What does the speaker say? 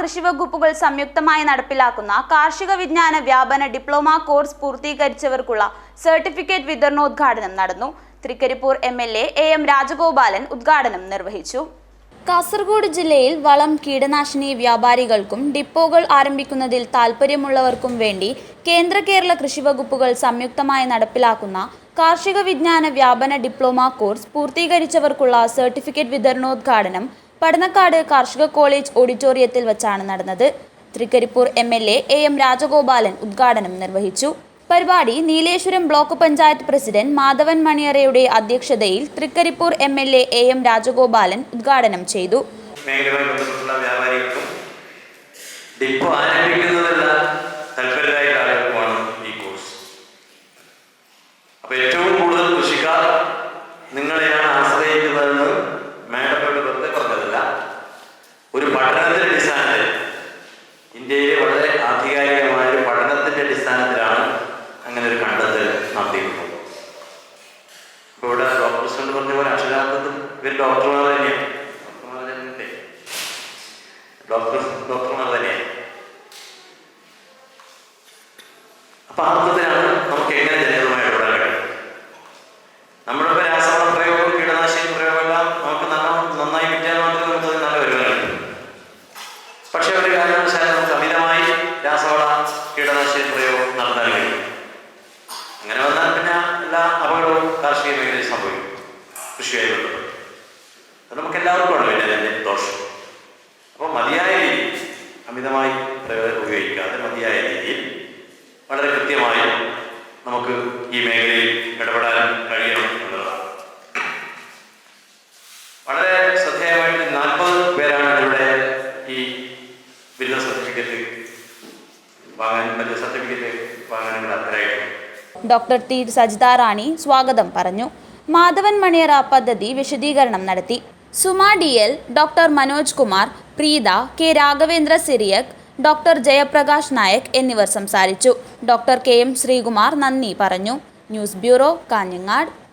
കൃഷി വകുപ്പുകൾ സംയുക്തമായി നടപ്പിലാക്കുന്ന കാർഷിക വിജ്ഞാന വ്യാപന ഡിപ്ലോമ കോഴ്സ് പൂർത്തീകരിച്ചവർക്കുള്ള സർട്ടിഫിക്കറ്റ് വിതരണോദ്ഘാടനം നടന്നു. Thrikaripur M L A A Rajagopalan ഉദ്ഘാടനം നിർവഹിച്ചു. കാസർഗോഡ് ജില്ലയിൽ വളം കീടനാശിനി വ്യാപാരികൾക്കും ഡിപ്പോകൾ ആരംഭിക്കുന്നതിൽ താൽപ്പര്യമുള്ളവർക്കും വേണ്ടി കേന്ദ്ര കേരള കൃഷി വകുപ്പുകൾ സംയുക്തമായി നടപ്പിലാക്കുന്ന കാർഷിക വിജ്ഞാന വ്യാപന ഡിപ്ലോമ കോഴ്സ് പൂർത്തീകരിച്ചവർക്കുള്ള സർട്ടിഫിക്കറ്റ് വിതരണോദ്ഘാടനം പടന്നക്കാട് കാർഷിക കോളേജ് ഓഡിറ്റോറിയത്തിൽ വച്ചാണ് നടന്നത്. Thrikaripur M L A A M Rajagopalan ഉദ്ഘാടനം നിർവഹിച്ചു. പരിപാടി നീലേശ്വരം ബ്ലോക്ക് പഞ്ചായത്ത് പ്രസിഡന്റ് മാധവൻ മണിയറയുടെ അധ്യക്ഷതയിൽ Thrikaripur M L A A M Rajagopalan ഉദ്ഘാടനം ചെയ്തു. ഈ കോഴ്സ്. ഏറ്റവും കൂടുതൽ കൃഷിക്കാർ നിങ്ങളെയാണ് ഡോക്ടർമാർ തന്നെയാണ് ഡോക്ടർമാർ തന്നെ ഡോക്ടർ ഡോക്ടർമാർ തന്നെയാണ് അപ്പൊ ആ അർത്ഥത്തിലാണ് നമുക്ക് എങ്ങനെ ജനങ്ങളുമായി ഇടപെടാൻ കഴിയും നമ്മളിപ്പോ രാസവള പ്രയോഗം കീടനാശിനി പ്രയോഗമെല്ലാം നമുക്ക് നല്ല നന്നായി കിട്ടിയാൽ മാത്രമേ നമുക്ക് നല്ല പക്ഷെ ഒരു കാരണവശാലും വളരെ കൃത്യമായി നമുക്ക് ഈ മേഖലയിൽ ഇടപെടാൻ കഴിയണം എന്നുള്ളതാണ്. വളരെ ശ്രദ്ധേയമായിട്ട് നാൽപ്പത് പേരാണ് ഇവിടെ ഈ ബിരുദ സർട്ടിഫിക്കറ്റ് വാങ്ങാൻ സർട്ടിഫിക്കറ്റ് വാങ്ങാനുള്ള അർഹരായിട്ടുള്ളത്. ഡോക്ടർ ടി സജിത റാണി സ്വാഗതം പറഞ്ഞു. മാധവൻ മണിയറ പദ്ധതി വിശദീകരണം നടത്തി. Suma D L doctor Manoj Kumar Preetha K Raghavendra Cyriac doctor Jayaprakash Nayak എന്നിവർ സംസാരിച്ചു. ഡോക്ടർ കെ എം ശ്രീകുമാർ നന്ദി പറഞ്ഞു. News bureau Kanhangad.